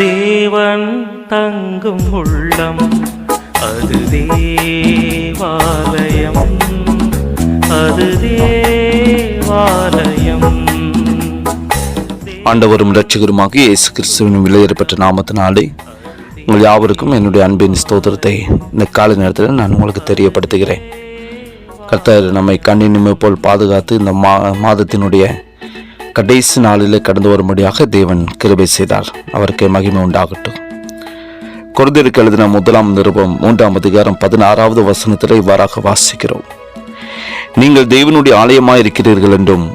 தேவன் தங்கும் உள்ளம் அது தேவாலயம் அது தேவாலயம். ஆண்டவரும் இரட்சகருமாக இயேசு கிறிஸ்துவின் விலையேறப்பட்ட நாமத்தினாலே உங்கள் யாவருக்கும் என்னுடைய அன்பின் ஸ்தோத்திரத்தை இந்த காலை நேரத்தில் நான் உங்களுக்கு தெரியப்படுத்துகிறேன். கர்த்தர் நம்மை கண்ணினிமை போல் பாதுகாத்து இந்த மா மாதத்தினுடைய கடைசி நாளில் கடந்து வரும்படியாக தேவன் கிருபை செய்தார். அவருக்கு மகிமை உண்டாகட்டும். குருதிற்கு எழுதின முதலாம் நிருபம் மூன்றாம் அதிகாரம் பதினாறாவது வசனத்தில் இவ்வாறாக வாசிக்கிறோம். நீங்கள் தேவனுடைய ஆலயமாய் இருக்கிறீர்கள் என்றும்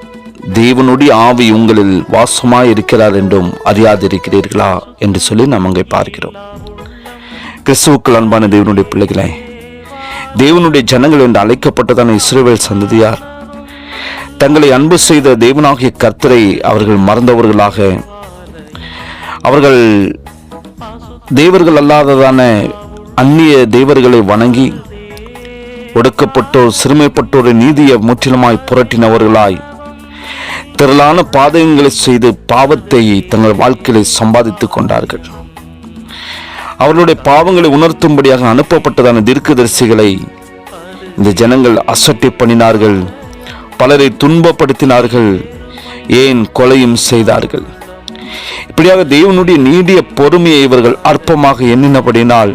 தேவனுடைய ஆவி உங்களில் வாசமாய் இருக்கிறார் என்றும் அறியாதிருக்கிறீர்களா என்று சொல்லி நாம் அங்கே பார்க்கிறோம். கிறிஸ்துவுக்கள் அன்பான தேவனுடைய பிள்ளைகளே தேவனுடைய ஜனங்கள் என்று அழைக்கப்பட்டதான இஸ்ரேவேல் சந்ததியார் தங்களை அன்பு செய்த தேவனாகிய கர்த்தரை அவர்கள் மறந்தவர்களாக. அவர்கள் தேவர்கள் அல்லாததான அந்நிய தேவர்களை வணங்கி ஒடுக்கப்பட்டோர் சிறுமைப்பட்டோரை நீதியை முற்றிலுமாய் புரட்டினவர்களாய் திரளான பாதகங்களை செய்து பாவத்தை தங்கள் வாழ்க்கையை சம்பாதித்துக் கொண்டார்கள். அவர்களுடைய பாவங்களை உணர்த்தும்படியாக அனுப்பப்பட்டதான தீர்க்கதரிசிகளை இந்த ஜனங்கள் அசட்டை பண்ணினார்கள். பலரை துன்பப்படுத்தினார்கள். ஏன் கொலையும் செய்தார்கள்? இப்படியாக தேவனுடைய நீடிய பொறுமையை இவர்கள் அற்பமாக எண்ணினபடினால்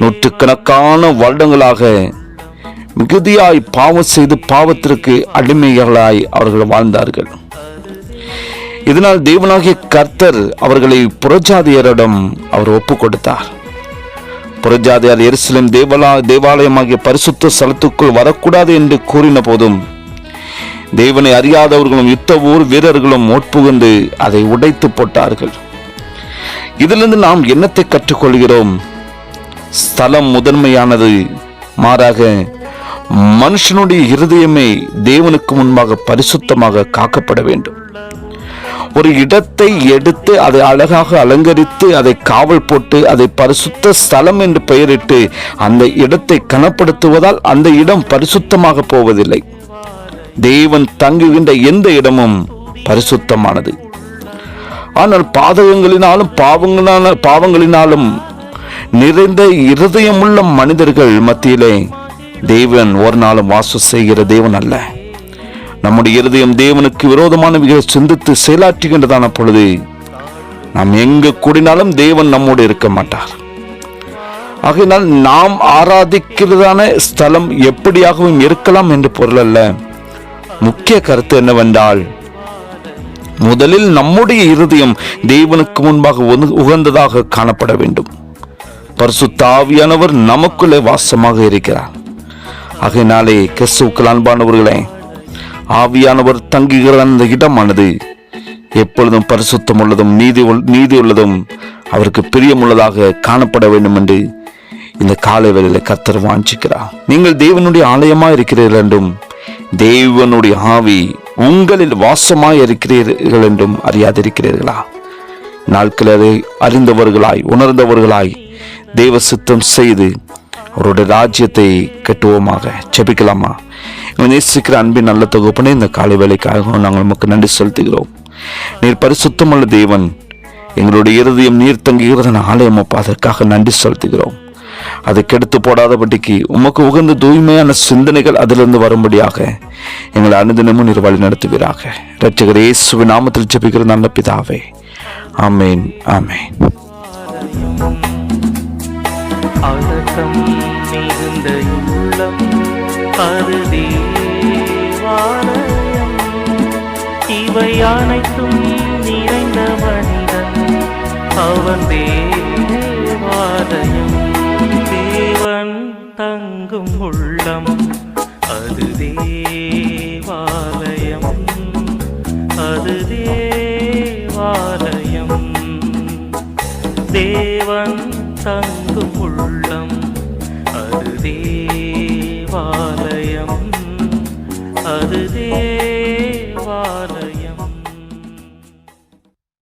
நூற்றுக்கணக்கான வருடங்களாக மிகுதியாய் பாவம் செய்து பாவத்திற்கு அடிமைகளாய் அவர்கள் வாழ்ந்தார்கள். இதனால் தேவனாகிய கர்த்தர் அவர்களை புறஜாதியரிடம் அவர் ஒப்பு கொடுத்தார் புறஜாதியார் எருசலேம் தேவலா தேவாலயமாகிய பரிசுத்த ஸ்தலத்துக்குள் வரக்கூடாது என்று கூறின போதும் தேவனை அறியாதவர்களும் யுத்த ஊர் வீரர்களும் உட்புகுந்து அதை உடைத்து போட்டார்கள். இதிலிருந்து நாம் என்னத்தை கற்றுக்கொள்கிறோம்? ஸ்தலம் முதன்மையானது மாறாக மனுஷனுடைய இருதயமே தேவனுக்கு முன்பாக பரிசுத்தமாக காக்கப்பட வேண்டும். ஒரு இடத்தை எடுத்து அதை அழகாக அலங்கரித்து அதை காவல் போட்டு அதை பரிசுத்த ஸ்தலம் என்று பெயரிட்டு அந்த இடத்தை கனப்படுத்துவதால் அந்த இடம் பரிசுத்தமாக போவதில்லை. தேவன் தங்குகின்ற எந்த இடமும் பரிசுத்தமானது. ஆனால் பாதகங்களினாலும் பாவங்களான பாவங்களினாலும் நிறைந்த இருதயமுள்ள மனிதர்கள் மத்தியிலே தேவன் ஒரு நாளும் வாசம் செய்கிற தேவன் அல்ல. நம்முடைய இருதயம் தேவனுக்கு விரோதமானவைகளை சிந்தித்து செயலாற்றுகின்றதான பொழுது நாம் எங்கு கூடினாலும் தேவன் நம்மோடு இருக்க மாட்டார். ஆகையினால் நாம் ஆராதிக்கிறதான ஸ்தலம் எப்படியாகவும் இருக்கலாம் என்று பொருள் அல்ல. முக்கிய கருத்து என்னவென்றால் முதலில் நம்முடைய இருதயம் தேவனுக்கு முன்பாக உகந்ததாக காணப்பட வேண்டும். பரிசுத்த ஆவியானவர் நமக்குள்ளே வாசமாக இருக்கிறார். ஆகையினாலே கிறிஸ்துவுக்கள் அன்பானவர்களே ஆவியானவர் தங்குகிற அந்த இடமானது எப்பொழுதும் பரிசுத்தம் உள்ளதும் நீதி உள்- நீதி உள்ளதும் அவருக்கு பிரியமுள்ளதாக காணப்பட வேண்டும் என்று இந்த காலை வேளையில் கர்த்தர் வாஞ்சிக்கிறார். நீங்கள் தேவனுடைய ஆலயமாக இருக்கிறீர்கள் என்றும் தேவனுடைய ஆவி உங்களில் வாசமாய் இருக்கிறீர்கள் என்றும் அறியாதிருக்கிறீர்களா? நாட்கள் அதை அறிந்தவர்களாய் உணர்ந்தவர்களாய் தேவ சித்தம் செய்து அவருடைய ராஜ்யத்தை கட்டுவோமாக. ஜெபிக்கலாமா? நேசிக்கிற அன்பின் நல்ல தொகுப்பனே இந்த காலை வேலைக்காக நாங்கள் நமக்கு நன்றி செலுத்துகிறோம். நீர் பரிசுத்தமுள்ள தேவன் எங்களுடைய இருதயம் நீர் தங்குகிறதன் ஆலயம் அப்பா அதற்காக நன்றி செலுத்துகிறோம். அதை கெடுத்து போடாதபடிக்கு உமக்கு உகந்த தூய்மையான சிந்தனைகள் அதிலிருந்து வரும்படியாக எங்களை அனுதினமும் நீர் வழி நடத்துவீராக. ரட்சகர் இயேசுவி நாமத்தில் ஜெபிக்கிற நல்ல பிதாவே. ஆமேன் ஆமேன். அடக்கம் மிகுந்த உள்ளம் அது தேவாலயம் இவை அனைத்தும் நிறைந்த மனிதன் அவன் தேவாலயம் அது தேவாலயம் தேவன் தங்கும் உள்ள